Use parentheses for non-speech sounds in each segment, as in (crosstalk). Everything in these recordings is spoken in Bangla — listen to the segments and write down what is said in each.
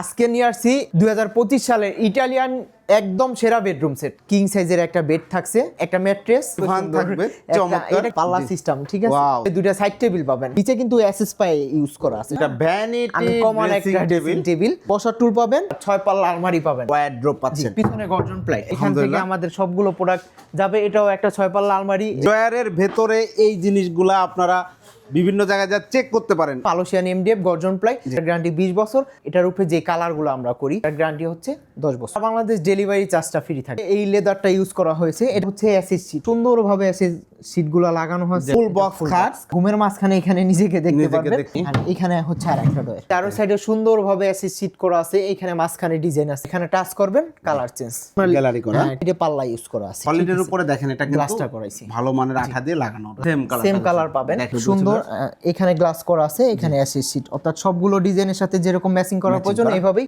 আজকে নিয়ে আসছি দুই সালের ইটালিয়ান একদম সেরা বেডরুম সেট। কিং সাইজের একটা বেড থাকছে একটা ম্যাট্রেস থাকবে, চমৎকার। পাল্লা সিস্টেম ঠিক আছে? দুইটা সাইড টেবিল পাবেন। নিচে কিন্তু এসএস পাই ইউজ করা আছে। এটা ভ্যানিটি আনকমন একটা টেবিল বসার টুল পাবেন ছয় পাল্লা আলমারি পাবেন। ওয়ার্ড্রপ পাচ্ছেন। পিছনে গর্জন প্লাই এখান থেকে আমাদের সবগুলো প্রোডাক্ট যাবে। এটাও একটা ছয় পাল্লা আলমারি ড্রয়ারের ভেতরে এই জিনিসগুলা আপনারা বিভিন্ন জায়গায় যা চেক করতে পারেন। পালোশিয়ান এমডিএফ গর্জন প্লাই গ্যারান্টি বিশ বছর। এটার উপরে যে কালারগুলো আমরা করি তার গ্যারান্টি হচ্ছে দশ বছর। বাংলাদেশ ডেলিভারি চার্জটা ফ্রি থাকে। এই লেদারটা ইউজ করা হয়েছে। এটা হচ্ছে অ্যাসিড সিট সুন্দরভাবে অ্যাসিড সিটগুলো লাগানো হয়েছে। Full box খাট। ঘুমের মাঝখানে এখানে নিজেকে দেখতে পারবেন। এখানে হচ্ছে আর একটা ডোর চারো সাইডে সুন্দরভাবে অ্যাসিড সিট করা আছে। এখানে মাঝখানে ডিজাইন আছে। এখানে টাচ করবেন কালার চেঞ্জ Gallery করা। এটা পাল্লা ইউজ করা আছে। সলিডের উপরে দেখেন এটা গ্লাসটা করাইছি। ভালো মানের আঠা দিয়ে লাগানো। সেম কালার সেম কালার পাবেন। সুন্দর। এখানে গ্লাস করা আছে এখানে অ্যাসিড সিট অর্থাৎ সবগুলো ডিজাইনের সাথে যেরকম ম্যাচিং করার প্রয়োজন করা। এইভাবেই।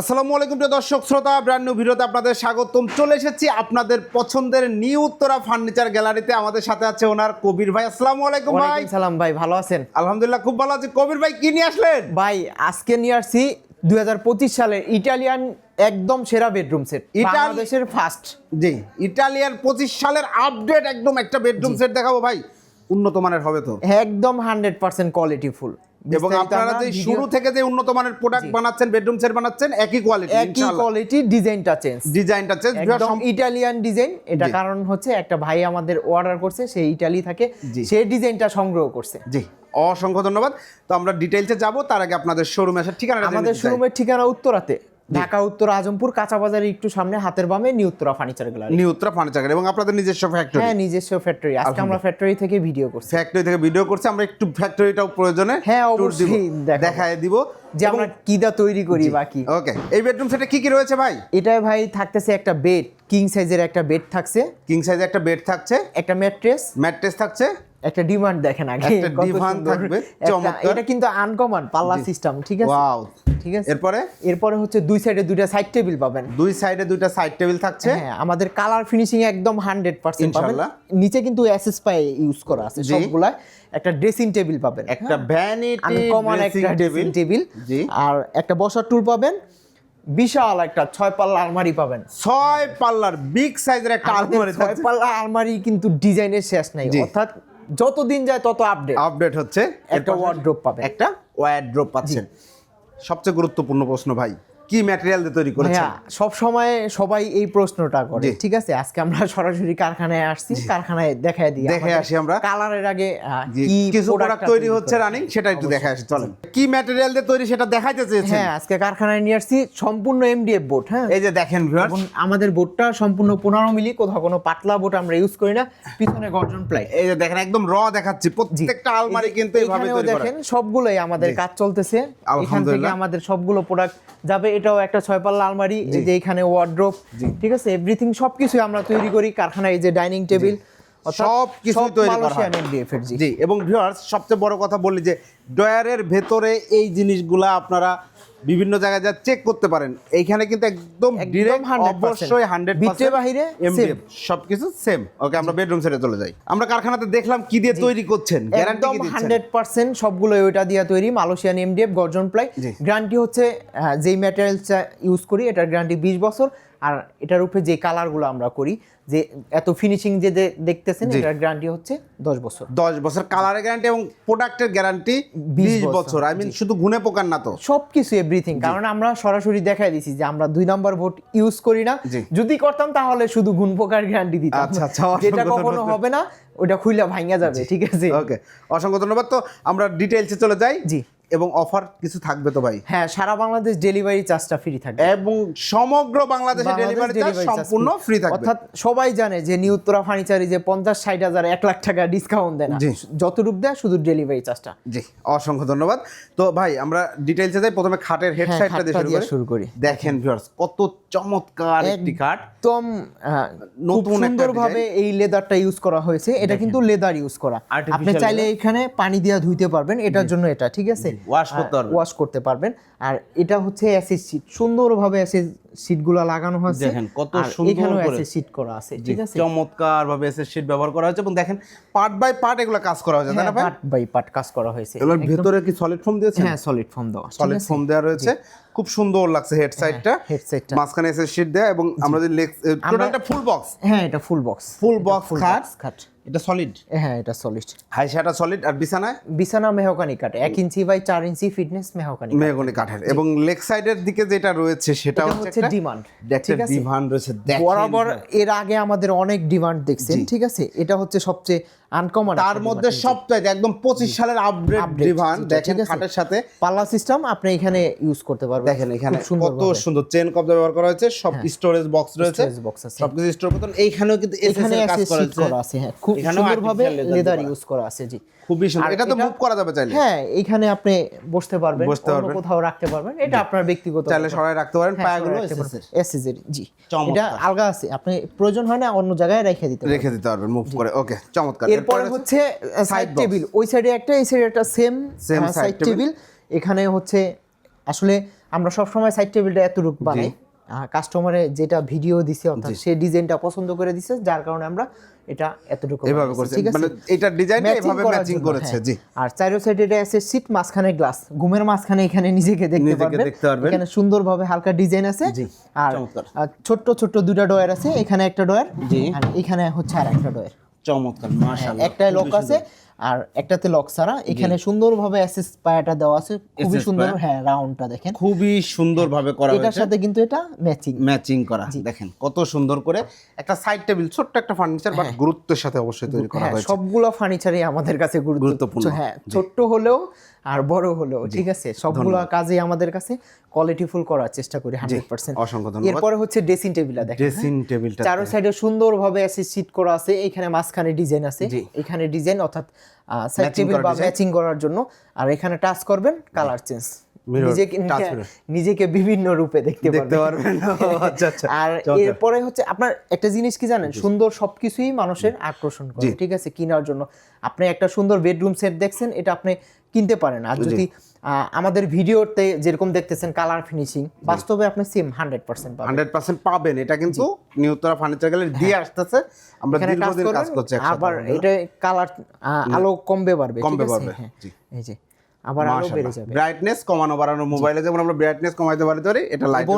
আসসালামু আলাইকুম প্রিয় দর্শক শ্রোতা ব্র্যান্ড নিউ ভিডিওতে আপনাদের স্বাগতম। চলে এসেছি আপনাদের পছন্দের নিউ উত্তরা ফার্নিচার গ্যালারিতে আমাদের সাথে আছে ওনার কবির ভাই। আসসালামু আলাইকুম ভাই। সালাম ভাই ভালো আছেন? আলহামদুলিল্লাহ খুব ভালো আছি। কবির ভাই কি নিয়ে আসলেন? ভাই আজকে নিয়ে আসছি দুই সালের ইটালিয়ান একদম সেরা বেডরুম সেট বাংলাদেশের ফার্স্ট জি ইটালিয়ান পঁচিশ সালের আপডেট একদম একটা বেডরুম সেট দেখাবো ভাই। উন্নত মানের হবে তো? একদম হান্ড্রেড পার্সেন্ট কোয়ালিটি ফুল এবং আপনারা যে শুরু থেকে যে উন্নত মানের প্রোডাক্ট বানাচ্ছেন বেডরুম সেট বানাচ্ছেন একই কোয়ালিটি একই কোয়ালিটি ডিজাইনটা চেঞ্জ ডিজাইনটা চেঞ্জ একদম ইটালিয়ান ডিজাইন এটা কারণ হচ্ছে একটা ভাই আমাদের অর্ডার করছে সে ইটালি থাকে। সে ডিজাইনটা সংগ্রহ করছে। জি অসংখ্য ধন্যবাদ। তো আমরা ডিটেইলসে যাব তার আগে আপনাদের শোরুমে আসার ঠিকানা আমাদের শোরুমের ঠিকানা উত্তরাতে। ঢাকা উত্তর আজমপুর কাঁচা বাজারের একটু সামনে হাতের বামে new Uttara furniture gallery new Uttara furniture এবং আপনাদের নিজস্ব ফ্যাক্টরি হ্যাঁ নিজস্ব ফ্যাক্টরি আজকে আমরা ফ্যাক্টরি থেকে ভিডিও করছি। ফ্যাক্টরি থেকে ভিডিও করছি আমরা একটু ফ্যাক্টরিটাও প্রয়োজনে হ্যাঁ, অবশ্যই দেখায় দিব। যে আমরা কিদা তৈরি করি বাকি ওকে এই বেডরুম সেটে কি কি রয়েছে ভাই? এটাই ভাই থাকতেছে একটা বেড কিং সাইজের একটা বেড থাকছে। কিং সাইজের একটা বেড থাকছে। একটা ম্যাট্রেস ম্যাট্রেস থাকছে। একটা ডিমান্ড দেখেন আগে একটা সুন্দর। থাকবে, চমৎকার। এটা কিন্তু আনকমন পাল্লা সিস্টেম ঠিক আছে? ওয়াও ঠিক আছে? এরপরে? এরপরে হচ্ছে দুই সাইডে দুইটা সাইড টেবিল পাবেন। দুই সাইডে দুইটা সাইড টেবিল থাকছে? হ্যাঁ আমাদের কালার ফিনিশিং একদম হান্ড্রেড পার্সেন্ট পাবেন। ইনশাল্লাহ। নিচে কিন্তু এসএস পাই ইউজ করা আছে। সবগুলা একটা ড্রেসিং টেবিল পাবেন একটা ভ্যানিটি আনকমন একটা ড্রেসিং টেবিল আর একটা বসার টুল পাবেন বিশাল একটা ছয় পাল্লা আলমারি পাবেন। ছয় পাল্লার বিগ সাইজের একটা আলমারি ছয় পাল্লা আলমারি কিন্তু ডিজাইনের শেষ নাই। অর্থাৎ যত দিন যায় তত আপডেট আপডেট হচ্ছে। একটা ওয়ার্ড্রপ পাবে একটা ওয়ার্ড্রপ পাচ্ছেন। সবচেয়ে গুরুত্বপূর্ণ প্রশ্ন ভাই কি ম্যাটেরিয়াল দিয়ে তৈরি করেছেন? হ্যাঁ সব সময় সবাই এই প্রশ্নটা করে ঠিক আছে? আজকে আমরা (laughs) সরাসরি কারখানায় আসছি কারখানায় দেখায় দিই দেখে আমাদের আসি আমরা। কালারের আগে কি কিছু প্রোডাক্ট তৈরি হচ্ছে। রানিং সেটা একটু দেখে আসি চলেন। কি ম্যাটেরিয়াল দিয়ে তৈরি সেটা দেখাইতে চেয়েছেন? হ্যাঁ আজকে কারখানায় নিয়ে আসছি সম্পূর্ণ এমডিএফ বোর্ড হ্যাঁ? এই যে দেখেন ভিউয়ার্স আমাদের বোর্ডটা সম্পূর্ণ পনেরো মিলি কোথাও কোনো পাতলা বোর্ড আমরা ইউজ করি না পিছনে গর্জন প্লাই এই যে দেখেন একদম র দেখাচ্ছি প্রত্যেকটা আলমারি কিন্তু এইভাবে তৈরি করা। দেখেন সবগুলোই আমাদের কাজ চলতেছে। এখান থেকে আমাদের সবগুলো প্রোডাক্ট যাবে এটাও একটা ছয় পাল্লা আলমারি যে এখানে ওয়ার্ড্রোপ ঠিক আছে? এভরিথিং সবকিছু আমরা তৈরি করি কারখানায় এই যে ডাইনিং টেবিল সবকিছু তৈরি করা হয়। জি এবং ভিউয়ার্স সবচেয়ে বড় কথা বললি যে ডয়ারের ভেতরে এই জিনিসগুলা আপনারা বিভিন্ন জায়গায় যা চেক করতে পারেন এইখানে কিন্তু একদম ডিরেক্ট 100% অবশ্যই হান্ড্রেড ভিতরে বাহিরে এমডিএফ সবকিছু সেম ওকে আমরা বেডরুম সেটে চলে যাই। আমরা কারখানাতে দেখলাম কি দিয়ে তৈরি করছেন গ্যারান্টি কি দিচ্ছেন? হান্ড্রেড পার্সেন্ট সবগুলো ওইটা দিয়ে তৈরি মালয়েশিয়ান এমডিএফ গর্জন প্লাই। গ্যারান্টি হচ্ছে যেই ম্যাটেরিয়ালসটা ইউজ করি এটার গ্যারান্টি বিশ বছর। আর এটার উপরে যে কালারগুলো আমরা করি যে এত ফিনিশিং যে দেখতেছেন এটার গ্যারান্টি হচ্ছে দশ বছর। দশ বছর কালারের গ্যারান্টি এবং প্রোডাক্টের গ্যারান্টি বিশ বছর, আই মিন শুধু গুনে পোকার না তো। সবকিছু এভরিথিং কারণ আমরা সরাসরি দেখাই দিছি যে আমরা দুই নম্বর ভোট ইউজ করি না। যদি করতাম তাহলে শুধু গুণ পোকার গ্যারান্টি দিতাম। আচ্ছা, আচ্ছা, যেটা কখনো হবে না ওটা খুইলা ভাঙা যাবে ঠিক আছে? ওকে অসংখ্য ধন্যবাদ। তো আমরা ডিটেইলসে চলে যাই। জি। এবং অফার কিছু থাকবে তো ভাই? হ্যাঁ সারা বাংলাদেশ ডেলিভারি চার্জটা ফ্রি থাকবে। এবং সমগ্র বাংলাদেশে ডেলিভারি চার্জ সম্পূর্ণ ফ্রি থাকবে। অর্থাৎ সবাই জানে যে নিউ উত্তরা ফার্নিচারে যে পঞ্চাশ ষাট হাজার এক লাখ টাকা ডিসকাউন্ট দেয় না। জি। যতটুক দেয় শুধু ডেলিভারি চার্জটা জি অসংখ্য ধন্যবাদ। তো ভাই আমরা ডিটেইলসে যাই। প্রথমে খাটের হেড হ্যাঁ, সাইডটা দিয়ে শুরু করি। দেখেন ভিউয়ার্স কত চমৎকার একটি খাট। একদম নতুন একটা সুন্দরভাবে এই লেদারটা ইউজ করা হয়েছে। এটা কিন্তু লেদার ইউজ করা। আপনি চাইলে এখানে পানি দিয়ে ধুইতে পারবেন। এটার জন্য এটা ঠিক আছে? Wash করতে। ওয়াশ করতে পারবেন। আর এটা হচ্ছে অ্যাসিড শীট সুন্দরভাবে অ্যাসিড শীটগুলো লাগানো হয়েছে। দেখেন কত সুন্দর করে। শীট করা আছে ঠিক আছে? চমৎকার ভাবে এসএস শীট ব্যবহার করা হয়েছে। এবং দেখেন পার্ট বাই পার্ট এগুলো কাজ করা হয়েছে তাই না ভাই? পার্ট বাই পার্ট কাজ করা হয়েছে। এগুলোর ভেতরে কি সলিড ফোম দিয়েছেন? হ্যাঁ সলিড ফর্ম দেওয়া সলিড ফোম দেওয়া রয়েছে। খুব সুন্দর লাগছে হেড সাইডটা হেড সাইডটা মাঝখানে এসএস শীট দেয়া এবং আমরা যদি লেগ টোটালটা ফুল বক্স হ্যাঁ এটা ফুল বক্স ফুল বক্স খাট? খাট। এটা সলিড হ্যাঁ এটা সলিড হাই সেটা সলিড আর বিছানায়? বিছানা মেহকানি কাটে এক ইঞ্চি বাই চার ইঞ্চি ফিটনেস মেহকানি মেহগনি কাঠের। এবং লেগ সাইডের দিকে যেটা রয়েছে সেটা হচ্ছে একটা ডিমান্ড। একটা ডিভান রয়েছে বরাবর এর আগে আমাদের অনেক ডিমান্ড দেখছেন ঠিক আছে? এটা হচ্ছে সবচেয়ে আনকমন তার মধ্যে সবচাইতে একদম পঁচিশ সালের আপডেট ডিভান দেখেন খাটের সাথে। পাল্লা সিস্টেম আপনি এখানে ইউজ করতে পারবেন। দেখেন এখানে কত সুন্দর চেন কবজা ব্যবহার করা হয়েছে। সব স্টোরেজ বক্স রয়েছে। সবকিছু স্টোর করতেন এইখানেও কিন্তু এখানে কাজ করা আছে হ্যাঁ। খুব সুন্দরভাবে লেদার ইউজ করা আছে জি। খুবই সুন্দর। এটা তো মুভ করা যাবে চাইলে। হ্যাঁ এখানে আপনি বসতে পারবেন বসতে অন্য পারবেন। কোথাও রাখতে পারবেন। এটা আপনার ব্যক্তিগত চাইলে সরাই রাখতে পারেন। হ্যাঁ, পায়াগুলো সরাই রাখতে এসএস পারবেন। SSS এর, জি। এটা আলগা আছে। আপনি প্রয়োজন হয় না অন্য জায়গায় রেখে দিতে রেখে দিতে পারবেন মুভ করে। ওকে চমৎকার। এরপরে হচ্ছে সাইড টেবিল ওই সাইডে একটা এই সাইডে একটা সেম সাইড টেবিল এখানে হচ্ছে আসলে আমরা সব সময় সাইড টেবিলটা এতটুকু বানাই। কাস্টমারে যেটা ভিডিও দিছে অর্থাৎ সে ডিজাইনটা পছন্দ করে দিছে যার কারণে আমরা এটা এতটুকু এভাবে করছে। মানে এটার ডিজাইনটা এভাবে ম্যাচিং করেছে। হ্যাঁ। জি। আর চারো সাইডে এটা আছে সিট মাঝখানে গ্লাস ঘুমের মাঝখানে এখানে নিজেকে দেখতে নিজেকে পারবেন। এখানে সুন্দরভাবে হালকা ডিজাইন আছে। আর ছোট্ট ছোট্ট দুটা ডয়ার আছে। এখানে একটা ডয়ার জি। আর এখানে হচ্ছে আর একটা ডয়ার চমৎকার মাশাআল্লাহ একটাই লোক আছে আর একটাতে লক ছাড়া এখানে সুন্দরভাবে অ্যাসেস পায়াটা দেওয়া আছে। খুবই সুন্দর হ্যাঁ রাউন্ডটা দেখেন। খুবই সুন্দরভাবে করা এটার সাথে কিন্তু এটা ম্যাচিং ম্যাচিং করা দেখেন কত সুন্দর করে। একটা সাইড টেবিল ছোট্ট একটা ফার্নিচার বাট গুরুত্বের সাথে অবশ্যই তৈরি করা হ্যাঁ হয়েছে। সবগুলো ফার্নিচারই আমাদের কাছে গুরুত্বপূর্ণ। হ্যাঁ ছোট্ট হলেও আর বড় হলেও ঠিক আছে? সবগুলো কাজে আমাদের কাছে কোয়ালিটিফুল করার চেষ্টা করি হান্ড্রেড পার্সেন্ট অসংখ্য ধন্যবাদ। এরপরে হচ্ছে ড্রেসিং টেবিলটা দেখেন ড্রেসিং টেবিলটা চারো সাইডে সুন্দরভাবে অ্যাসিড সিট করা আছে এখানে মাঝখানে ডিজাইন আছে। এখানে ডিজাইন অর্থাৎ সাইড টেবিল বা ম্যাচিং করার জন্য। আর এখানে টাচ করবেন কালার চেঞ্জ নিজেকে নিজেকে বিভিন্ন রূপে দেখতে দেখতে পারবেন। আচ্ছা আচ্ছা। আর এরপরে হচ্ছে আপনার একটা জিনিস কি জানেন? সুন্দর সবকিছুই মানুষের আকর্ষণ করে ঠিক আছে? কেনার জন্য। আপনি একটা সুন্দর বেডরুম সেট দেখছেন এটা আপনি কিনতে পারেন। আর যদি আমাদের ভিডিওতে যেরকম দেখতেছেন কালার ফিনিশিং বাস্তবে আপনি সেম হান্ড্রেড পার্সেন্ট পাবেন। হান্ড্রেড পার্সেন্ট পাবেন। এটা কিন্তু নিউতরা ফার্নিচার গ্যালারি দিয়ে আসতেছে। আমরা হ্যাঁ। এখানে কাজ দীর্ঘদিন কাজ করছি আবার এটা কালার আলো কমবে বাড়বে ঠিক কমবে আছে? বাড়বে, হ্যাঁ, জি। এই যে আবার আলো বেড়ে যাবে। ব্রাইটনেস কমানো বাড়ানো মোবাইলে যেমন আমরা ব্রাইটনেস কমাইতে পারি ধরে এটা লাইট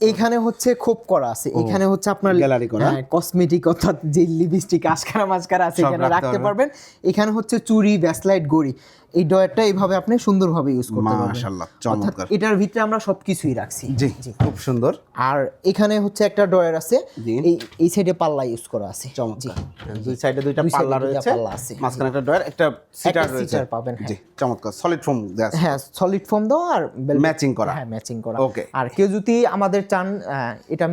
এখানে হচ্ছে খুব করা আছে। এখানে হচ্ছে আপনার Gallery করা। কসমেটিক অর্থাৎ যে লিপস্টিক আশকারা মাস্কারা আছে এখানে রাখতে। পারবেন। এখানে হচ্ছে চুরি ব্যাসলাইট গড়ি এই ডয়ারটা এইভাবে আপনি সুন্দরভাবে ইউজ করতে পারবেন। মাশাআল্লাহ চমৎকার। এটার ভিতরে আমরা সবকিছুই রাখছি। জি জি। খুব সুন্দর। আর এখানে হচ্ছে একটা ডয়ার আছে। এই এই সাইডে পাল্লা ইউজ করা আছে। চমৎকার। দুই সাইডে দুইটা দুই পাল্লা রয়েছে। পাল্লা আছে। মাঝখানে একটা ডয়ার একটা সিটার রয়েছে। seater পাবেন, হ্যাঁ। জি চমৎকার। সলিড ফোম দেয়া আছে। হ্যাঁ সলিড ফর্ম দাও আর ম্যাচিং করা। হ্যাঁ ম্যাচিং করা। ওকে আর কেউ যদি আমাদের চান এটা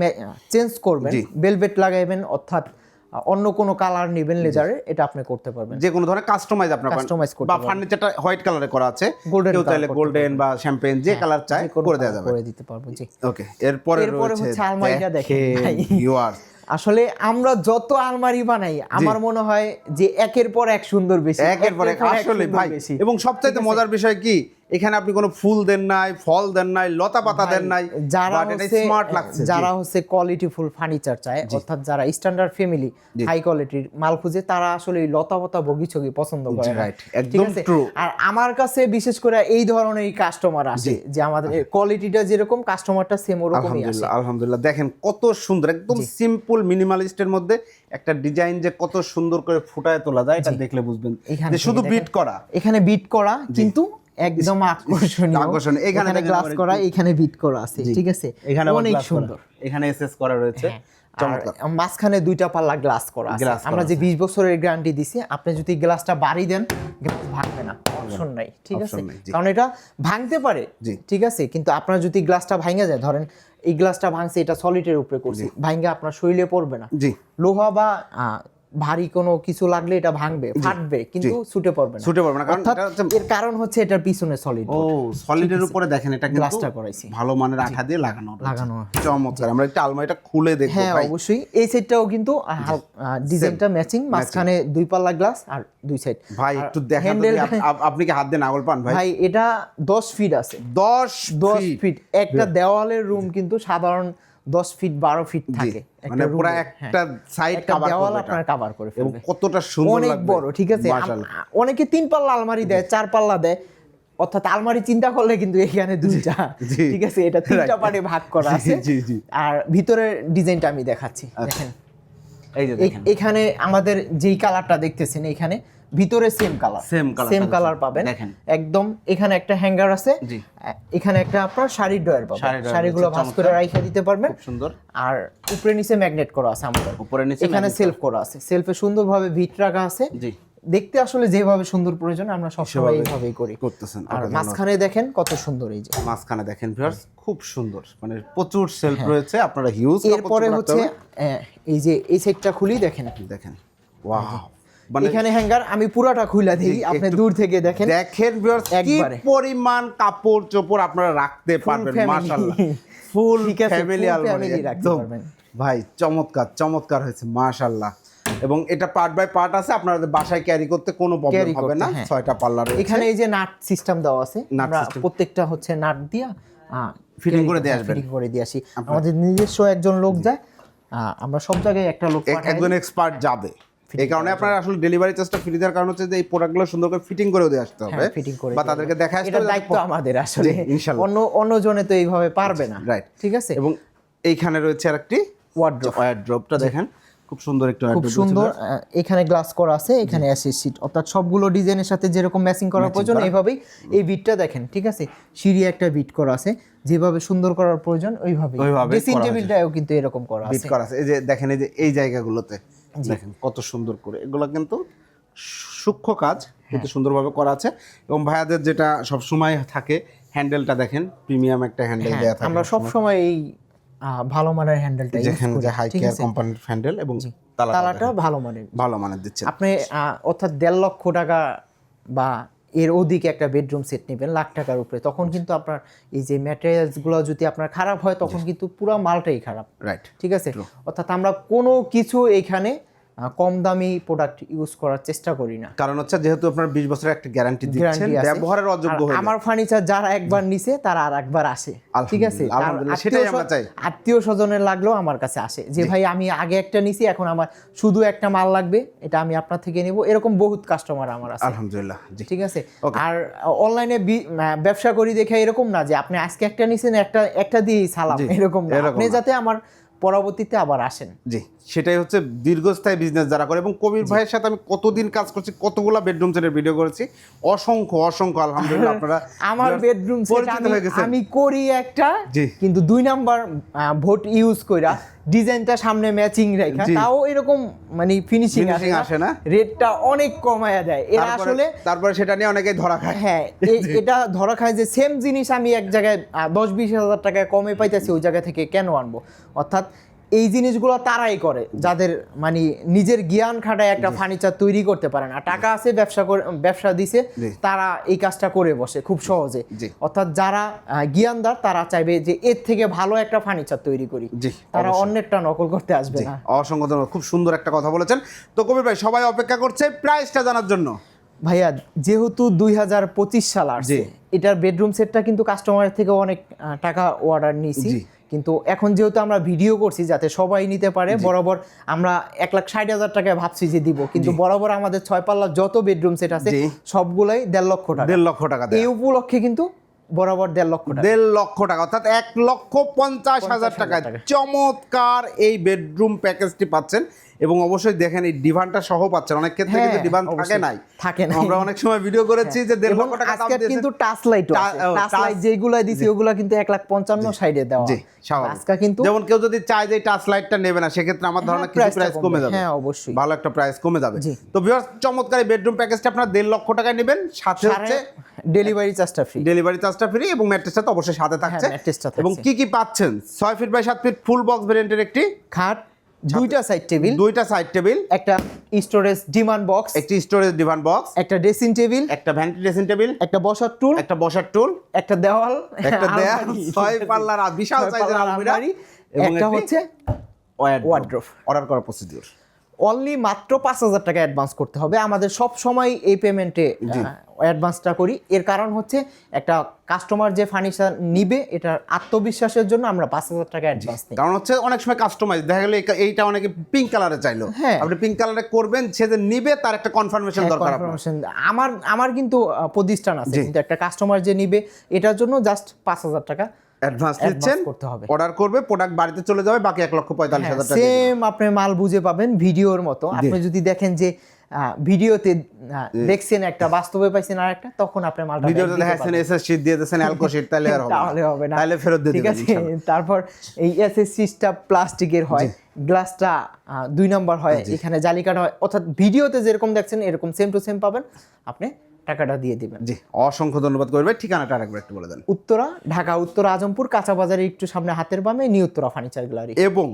চেঞ্জ করবেন। বেলভেট লাগাইবেন অর্থাৎ অন্য কোনো কালার নেবেন লেজারে এটা আপনি করতে পারবেন। যে কোনো ধরনের কাস্টমাইজ আপনার। Customize করতে বা ফার্নিচারটা হোয়াইট কালারে করা আছে। Golden কেউ চাইলে গোল্ডেন বা শ্যাম্পেন যে কালার চায় যে কোনো করে দেওয়া যাবে। করে দিতে পারব জি। ওকে এরপরে এরপরে হচ্ছে আলমারিটা দেখেন ভাই। ভিউয়ার্স আসলে আমরা যত আলমারি বানাই আমার মনে হয় যে একের পর এক সুন্দর বেশি একের পর এক আসলে ভাই। এবং সবচাইতে মজার বিষয় কি? এখানে আপনি কোনো ফুল দেন নাই ফল দেন নাই লতা পাতা দেন নাই যারা স্মার্ট লাগছে যারা হচ্ছে কোয়ালিটি ফুল ফার্নিচার চায় অর্থাৎ যারা স্ট্যান্ডার্ড ফ্যামিলি হাই কোয়ালিটির মাল খুঁজে তারা আসলে এই লতা পাতা বগি ছগি পছন্দ করে ঠিক একদম true. আর আমার কাছে বিশেষ করে এই ধরনের কাস্টমার আসে যে আমাদের কোয়ালিটিটা যেরকম কাস্টমারটা সেম ওরকমই আসে। আলহামদুলিল্লাহ আলহামদুলিল্লাহ। দেখেন কত সুন্দর একদম সিম্পল মিনিমালিস্টের মধ্যে একটা ডিজাইন যে কত সুন্দর করে ফুটায় তোলা যায় এটা দেখলে বুঝবেন। এখান যে শুধু বিট করা। এখানে বিট করা কিন্তু একদম আকর্ষণীয়। আকর্ষণীয়। এখানে গ্লাস করা এখানে বিট করা আছে ঠিক আছে? এখানে অনেক সুন্দর। এখানে এসএস করা রয়েছে। মাঝখানে দুইটা পাল্লা গ্লাস করা আছে। আমরা যে 20 বছরের গ্যারান্টি দিছি আপনি যদি গ্লাসটা বাড়ি দেন ভাঙবে না। অপশন নাই ঠিক আছে। কারণ এটা ভাঙতে পারে। ঠিক আছে? কিন্তু আপনার যদি গ্লাসটা ভাঙে যায় ধরেন এই গ্লাসটা ভাঙছে এটা সলিডের উপরে করছে ভাঙে আপনার শরীরে পড়বে না। জি। লোহা বা ভারী কোনো কিছু লাগলে এটা ভাঙবে ফাটবে কিন্তু ছুটে পড়বে না। ছুটে পড়বে না কারণ এর কারণ হচ্ছে এটার পিছনে সলিড ও সলিডের উপরে দেখেন এটা কিন্তু গ্লাসটা করাইছি। ভালো মানের আঠা দিয়ে লাগানো। লাগানো। চমৎকার আমরা একটা আলমারিটা খুলে দেখব হ্যাঁ অবশ্যই। এই সাইডটাও কিন্তু ডিজাইনটা ম্যাচিং মাঝখানে দুই পাল্লা গ্লাস আর দুই সাইড ভাই একটু দেখেন আপনি কি হাত দিয়ে নাগল পান ভাই? ভাই এটা দশ ফিট আছে। দশ দশ feet। ফিট একটা দেওয়ালের রুম কিন্তু সাধারণ দশ ফিট বারো ফিট থাকে মানে পুরো একটা সাইড কভার দেওয়াল আপনার কাভার করে এবং কতটা সুন্দর অনেক বড় ঠিক আছে? অনেকে তিন পাল্লা আলমারি দেয় চার পাল্লা দেয় অর্থাৎ আলমারি চিন্তা করলে কিন্তু এখানে দুইটা ঠিক আছে? এটা তিনটা পার্টে ভাগ করা আছে। আর ভিতরের ডিজাইনটা আমি দেখাচ্ছি এ- দেখেন। এখানে আমাদের যেই কালারটা দেখতেছেন এখানে ভিতরে same colour same colour same colour পাবেন। দেখেন। একদম এখানে একটা হ্যাঙ্গার আছে। জি। এখানে একটা আপনার শাড়ির ড্রয়ার পাবেন। শাড়িগুলো ভাঁজ করে রাইখা দিতে পারবেন। খুব সুন্দর। আর উপরে নিচে ম্যাগনেট করা আছে আমাদের। উপরে নিচে এখানে সেলফ করা। আছে। সেলফে সুন্দরভাবে ভিট রাখা আছে। জি। দেখতে আসলে যেভাবে সুন্দর প্রয়োজন আমরা সবসময় এইভাবেই করি। করতেছেন। আর মাঝখানে দেখেন কত সুন্দর এই যে। মাঝখানে দেখেন ভিউয়ার্স খুব সুন্দর। মানে প্রচুর সেলফ রয়েছে আপনারা হিউজ হ্যাঁ। এরপরে হচ্ছে এই যে এই সাইডটা খুলি দেখেন দেখেন। ওয়াও মানে এখানে হ্যাঙ্গার আমি পুরাটা খুইলা দিই আপনি দূর থেকে দেখেন। দেখেন ভিউয়ার্স কি পরিমাণ কাপড় চোপড় আপনারা রাখতে পারবেন। মাশাআল্লাহ। ফুল ফ্যামিলি আলমারি রাখতে একদম। পারবেন। ভাই চমৎকার চমৎকার হয়েছে মাশাআল্লাহ। এবং এটা পার্ট বাই পার্ট আছে আপনাদের বাসায় ক্যারি করতে কোনো প্রবলেম হবে না হ্যাঁ। ছয়টা পাল্লা রয়েছে। এখানে এই যে নাট সিস্টেম দেওয়া আছে নাট আমরা প্রত্যেকটা হচ্ছে নাট দিয়া Fitting করে দিয়ে আসবেন। ফিটিং করে দিয়ে আসি। আমাদের নিজস্ব একজন লোক যায় আমরা সব জায়গায় একটা লোক পাঠাই একজন এক্সপার্ট যাবে। এই কারণে আপনারা আসলে ডেলিভারি চার্জটা ফ্রি দেওয়ার কারণ হচ্ছে যে এই প্রোডাক্টগুলো সুন্দর করে ফিটিং করে দিয়ে আসতে হবে। ফিটিং হ্যাঁ, করে বা তাদেরকে দেখা আসতে দায়িত্ব আমাদের আসলে। অন্য অন্য জনে তো এইভাবে পারবে না। রাইট ঠিক আছে? এবং এইখানে রয়েছে আরেকটি ওয়ার্ড্রোপ ওয়ারড্রপটা দেখেন। খুব সুন্দর একটু খুব সুন্দর এখানে গ্লাস করা আছে এখানে অ্যাসিড সিট অর্থাৎ সবগুলো ডিজাইনের সাথে যেরকম ম্যাচিং করার প্রয়োজন এইভাবেই এই বিটটা দেখেন ঠিক আছে? সিঁড়ি একটা বিট করা আছে যেভাবে সুন্দর করার প্রয়োজন ওইভাবে ড্রেসিং টেবিলটাও কিন্তু এরকম করা বিট আছে। করা আছে। এই যে দেখেন এই যে এই জায়গাগুলোতে দেখেন কত সুন্দর করে। এগুলো কিন্তু সূক্ষ্ম কাজ হ্যাঁ। কিন্তু সুন্দরভাবে করা আছে। এবং ভাইয়াদের যেটা সব সময় থাকে হ্যান্ডেলটা দেখেন প্রিমিয়াম একটা হ্যান্ডেল হ্যাঁ, দেওয়া থাকে আমরা সব সময় এই ভালো মানের হ্যান্ডেলটা যেখানে যে হাই কেয়ার কোম্পানির হ্যান্ডেল এবং তালাটা ভালো মানের। ভালো মানের দিচ্ছে। আপনি অর্থাৎ দেড় লক্ষ টাকা বা এর অধিক একটা বেডরুম সেট নেবেন লাখ টাকার উপরে তখন কিন্তু আপনার এই যে ম্যাটেরিয়ালসগুলো যদি আপনার খারাপ হয় তখন কিন্তু পুরো মালটাই খারাপ। রাইট ঠিক আছে? অর্থাৎ আমরা কোনো কিছু এখানে কম দামি প্রোডাক্ট ইউজ করার চেষ্টা করি না। কারণ হচ্ছে যেহেতু আপনার বিশ বছরের একটা গ্যারান্টি দিচ্ছেন ব্যবহারের অযোগ্য হয়ে আমার ফার্নিচার যারা একবার নিছে তারা আর একবার আসে। ঠিক আছে? আলহামদুলিল্লাহ, সেটাই আমরা চাই। আত্মীয় স্বজনের লাগলেও আমার কাছে আসে যে ভাই আমি আগে একটা নিছি এখন আমার শুধু একটা মাল লাগবে এটা আমি আপনার থেকে নেব। এরকম বহুত কাস্টমার আমার আছে। আলহামদুলিল্লাহ ঠিক আছে? আর অনলাইনে ব্যবসা করি দেখে এরকম না যে আপনি আজকে একটা নিছেন একটা একটা দিয়েই সালাম। এরকম না। আপনি যাতে আমার পরবর্তীতে আবার আসেন। জি সেটাই হচ্ছে দীর্ঘস্থায়ী বিজনেস যারা করে এবং কবির ভাইয়ের সাথে আমি কতদিন কাজ করছি কতগুলা বেডরুম সেটের ভিডিও করেছি অসংখ্য অসংখ্য আলহামদুলিল্লাহ (laughs) আপনারা আমার বেডরুম আমি করি একটা। কিন্তু দুই নাম্বার ভোট ইউজ কইরা (laughs) ডিজাইনটা সামনে ম্যাচিং রেখা। তাও এরকম মানে ফিনিশিং আসে। না। রেটটা অনেক কমায়া যায়। এরা আসলে তারপরে সেটা নিয়ে অনেকে ধরা খায়। হ্যাঁ এটা ধরা খায় যে সেম জিনিস আমি এক জায়গায় দশ বিশ হাজার টাকায় কমে পাইতেছি ওই জায়গা থেকে কেন আনব? অর্থাৎ এই জিনিসগুলো তারাই করে যাদের মানে নিজের জ্ঞান খাটায় একটা ফার্নিচার তৈরি করতে পারে না। টাকা আছে ব্যবসা করে ব্যবসা দিছে তারা এই কাজটা করে বসে খুব সহজে। অর্থাৎ যারা জ্ঞানদার তারা চাইবে যে এর থেকে ভালো একটা ফার্নিচার তৈরি করি। তারা অন্যেরটা নকল করতে আসবে না। অসংখ্য খুব সুন্দর একটা কথা বলেছেন। তো কবির ভাই সবাই অপেক্ষা করছে প্রাইসটা জানার জন্য। ভাইয়া যেহেতু দুই হাজার পঁচিশ সাল আসছে। এটার বেডরুম সেটটা কিন্তু কাস্টমারের থেকে অনেক টাকা অর্ডার নিয়েছি। কিন্তু এখন যেহেতু আমরা ভিডিও করছি যাতে সবাই নিতে পারে বরাবর আমরা এক লাখ ষাট হাজার টাকায় ভাবছি যে দিব। কিন্তু বরাবর আমাদের ছয় পাল্লা যত বেডরুম সেট আছে সবগুলোই দেড় লক্ষ টাকা। দেড় লক্ষ টাকা এই উপলক্ষে কিন্তু বরাবর দেড় লক্ষ টাকা। দেড় লক্ষ টাকা অর্থাৎ এক লক্ষ পঞ্চাশ হাজার টাকা। চমৎকার এই বেডরুম প্যাকেজটি পাচ্ছেন। এবং অবশ্যই দেখেন এই ডিভানটা সহ পাচ্ছেন। অনেক ক্ষেত্রে কিন্তু হ্যাঁ, ডিভান থাকে নাই। থাকে না আমরা অনেক সময় ভিডিও করেছি যে দেড় লক্ষ টাকা দাম আজকে দিয়েছে। কিন্তু টাচ লাইট টাচ লাইট যেগুলা দিছি ওগুলা কিন্তু এক লাখ পঞ্চান্ন সাইডে দেওয়া জি আজকে কিন্তু যেমন কেউ যদি চায় যে টাচ লাইটটা নেবে না সেক্ষেত্রে আমার ধারণা হ্যাঁ, কিছু প্রাইস কমে যাবে। হ্যাঁ অবশ্যই। ভালো একটা প্রাইস কমে যাবে। তো ভিউয়ার্স চমৎকার এই বেডরুম প্যাকেজটা আপনারা দেড় লক্ষ টাকায় নেবেন সাথে হচ্ছে ডেলিভারি চার্জটা ফ্রি ডেলিভারি চার্জটা ফ্রি এবং ম্যাট্রেসটা তো অবশ্যই সাথে থাকছে। এবং কি কি পাচ্ছেন? ছয় ফিট বাই সাত ফিট ফুল বক্স ভেরিয়েন্টের একটি খাট দুইটা সাইড টেবিল দুইটা সাইড টেবিল একটা স্টোরেজ ডিমান্ড বক্স একটা স্টোরেজ ডিমান্ড বক্স একটা ড্রেসিং টেবিল একটা ভ্যানিটি ড্রেসিং টেবিল একটা বসার টুল একটা বসার টুল একটা দেওয়াল একটা আলমারি। ছয় পাল্লার বিশাল সাইজের আলমারি এবং একটা হচ্ছে wardrobe। অর্ডার করার প্রসিডিউর অনলি মাত্র পাঁচ হাজার টাকা অ্যাডভান্স করতে হবে। আমাদের সব সময় এই পেমেন্টে অ্যাডভান্সটা করি। এর কারণ হচ্ছে একটা কাস্টমার যে ফার্নিচার নিবে এটার আত্মবিশ্বাসের জন্য আমরা পাঁচ হাজার টাকা অ্যাডভান্স নিই। কারণ হচ্ছে অনেক সময় কাস্টমাইজ দেখা গেলো এই- এইটা অনেকে পিঙ্ক কালারে চাইলো। হ্যাঁ। আপনি পিঙ্ক কালারে করবেন সে যে নিবে তার একটা কনফার্মেশন দরকার আপনার। Confirmation। আমার আমার কিন্তু প্রতিষ্ঠান আছে। কিন্তু একটা কাস্টমার যে নিবে এটার জন্য জাস্ট পাঁচ হাজার টাকা অ্যাডভান্স দিচ্ছেন করতে হবে। অর্ডার করবে প্রোডাক্ট বাড়িতে চলে যাবে বাকি এক লক্ষ পঁয়তাল্লিশ হাজার টাকা সেম আপনি মাল বুঝে পাবেন ভিডিওর মতো। আপনি যদি দেখেন যে ভিডিওতে দেখছেন একটা বাস্তবে পাইছেন আর একটা তখন আপনি মালটা ভিডিওতে দেখাচ্ছেন। এসএস শীট দিয়ে দিয়েছেন অ্যালকো শীট তাহলে আর হবে তাহলে হবে না। তাহলে ফেরত দিয়ে ঠিক আছে? তারপর এই এসএসসিটা প্লাস্টিকের হয় গ্লাসটা দুই নাম্বার হয় এখানে জালিকাটা হয়। অর্থাৎ ভিডিওতে যেরকম দেখছেন এরকম সেম টু সেম পাবেন। আপনি টাকাটা দিয়ে দিবেন। জি অসংখ্য ধন্যবাদ করবে ঠিকানাটা আরেকবার একটু বলে দেন। উত্তরা ঢাকা উত্তরা আজমপুর কাঁচা বাজারে একটু সামনে হাতের বামে নিউ উত্তরা ফার্নিচার গ্যালারি এবং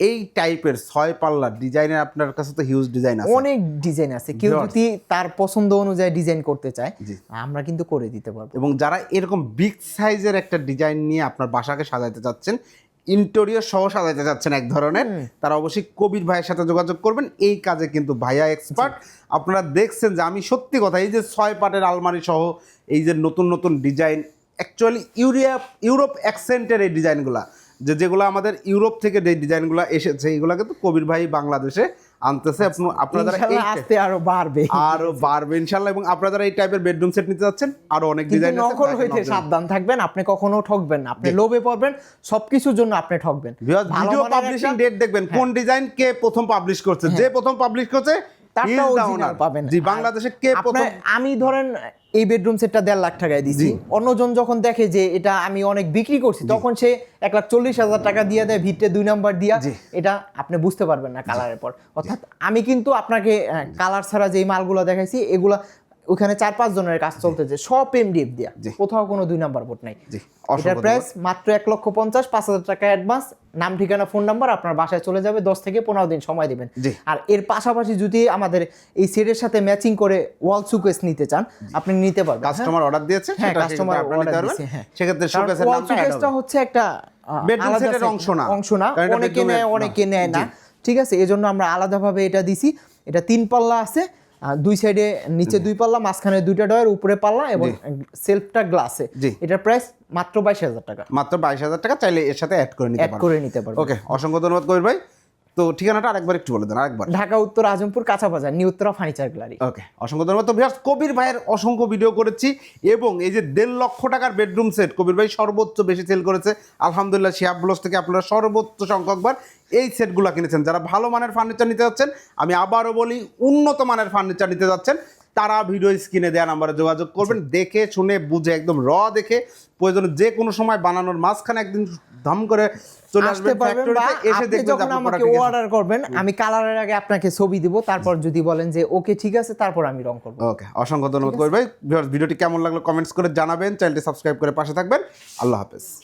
এই টাইপের ছয় পাল্লার ডিজাইনের আপনার কাছে তো হিউজ ডিজাইন আছে। অনেক ডিজাইন আছে। কেউ। যদি তার পছন্দ অনুযায়ী ডিজাইন করতে চায়। আমরা কিন্তু করে দিতে পারব। এবং যারা এরকম বিগ সাইজের একটা ডিজাইন নিয়ে আপনার বাসাকে সাজাতে চাচ্ছেন ইন্টেরিয়র সহ সাজাইতে যাচ্ছেন এক ধরনের। তারা অবশ্যই কবির ভাইয়ের সাথে যোগাযোগ করবেন। এই কাজে কিন্তু ভাইয়া এক্সপার্ট আপনারা দেখছেন যে আমি সত্যি কথা এই যে ছয় পাটের আলমারি সহ এই যে নতুন নতুন ডিজাইন অ্যাকচুয়ালি ইউরিয়া ইউরোপ অ্যাকসেন্টের এই ডিজাইনগুলা যে যেগুলো আমাদের ইউরোপ থেকে যে ডিজাইনগুলো এসেছে এইগুলো কিন্তু কবির ভাই বাংলাদেশে আনতেছে আপনারা এই আস্তে আরও বাড়বে। আরও বাড়বে এবং আপনারা এই টাইপের বেডরুম সেট নিতে যাচ্ছেন আরও অনেক ডিজাইন নকল হইতে সাবধান থাকবেন আপনি কখনো ঠকবেন না। আপনি লোভে পড়বেন সবকিছুর জন্য আপনি ঠকবেন। ভিডিও পাবলিশিং ডেট দেখবেন কোন ডিজাইন কে প্রথম পাবলিশ করছে। যে প্রথম পাবলিশ করছে তারটা অরিজিনাল পাবেন। জি বাংলাদেশে কে প্রথম আমি ধরেন এই বেডরুম সেটটা দেড় লাখ টাকায় দিছি। অন্যজন যখন দেখে যে এটা আমি অনেক বিক্রি করছি তখন সে এক লাখ চল্লিশ হাজার টাকা দিয়ে দেয় ভিটে দুই নাম্বার দিয়া। এটা আপনি বুঝতে পারবেন না কালারের পর। অর্থাৎ আমি কিন্তু আপনাকে কালার ছাড়া যে মালগুলো দেখাইছি এগুলা ওখানে চার পাঁচ জনের কাজ চলতেছে সব এমডিএফ দিয়া। কোথাও কোনো দুই নাম্বার বোর্ড নাই। এটার প্রাইস মাত্র এক লক্ষ পঞ্চাশ পাঁচ হাজার টাকা অ্যাডভান্স নাম ঠিকানা ফোন নাম্বার আপনার বাসায় চলে যাবে দশ থেকে পনেরো দিন সময় দিবেন। আর এর পাশাপাশি যদি আমাদের এই সেটের সাথে ম্যাচিং করে ওয়াল সুকেস নিতে চান আপনি নিতে পারবেন হ্যাঁ? কাস্টমার অর্ডার দিয়েছে হ্যাঁ কাস্টমার অর্ডার দিয়েছে হ্যাঁ। সেক্ষেত্রে ওয়াল সুকেসটা হচ্ছে একটা এর set- অংশ না। অংশ না। অনেকে নেয় অনেকে নেয় না। ঠিক আছে এজন্য আমরা আলাদাভাবে এটা দিছি। এটা তিন পাল্লা আছে। দুই সাইডে নিচে দুই পাল্লা মাঝখানে দুইটা ডয়ের উপরে পাল্লা এবং সেলফটা গ্লাসে। এটার প্রাইস মাত্র বাইশ হাজার টাকা। মাত্র বাইশ হাজার টাকা চাইলে এর সাথে অ্যাড করে নিতে অ্যাড করে নিতে পারবেন। ওকে অসংখ্য ধন্যবাদ কবির ভাই। তো ঠিকানাটা আরেকবার একটু বলে দেন আরেকবার। ঢাকা উত্তর আজমপুর কাঁচা বাজার new Uttara furniture gallery. Okay অসংখ্য ধন্যবাদ। তো ভিউয়ার্স কবির ভাইয়ের অসংখ্য ভিডিও করেছি এবং এই যে দেড় লক্ষ টাকার বেডরুম সেট কবির ভাই সর্বোচ্চ বেশি সেল করেছে। আলহামদুলিল্লাহ শিয়াব ব্লস থেকে আপনারা সর্বোচ্চ সংখ্যকবার এই সেটগুলো কিনেছেন। যারা ভালো মানের ফার্নিচার নিতে যাচ্ছেন আমি আবারও বলি উন্নত মানের ফার্নিচার নিতে যাচ্ছেন তারা ভিডিও স্ক্রিনে দেওয়া নাম্বারে যোগাযোগ করবেন দেখে শুনে বুঝে একদম র দেখে প্রয়োজনে যে কোনো সময় বানানোর মাঝখানে একদিন ধাম করে চলে আসতে পারবেন এসে দেখবেন আমাকে। অর্ডার করবেন আমি কালারের আগে আপনাকে ছবি দিব তারপর যদি বলেন যে ওকে ঠিক আছে তারপর আমি রং করব। ওকে অসংখ্য ধন্যবাদ করবে ভিডিওটি কেমন লাগল কমেন্টস করে জানাবেন চ্যানেলটি সাবস্ক্রাইব করে পাশে থাকবেন। আল্লাহ হাফেজ।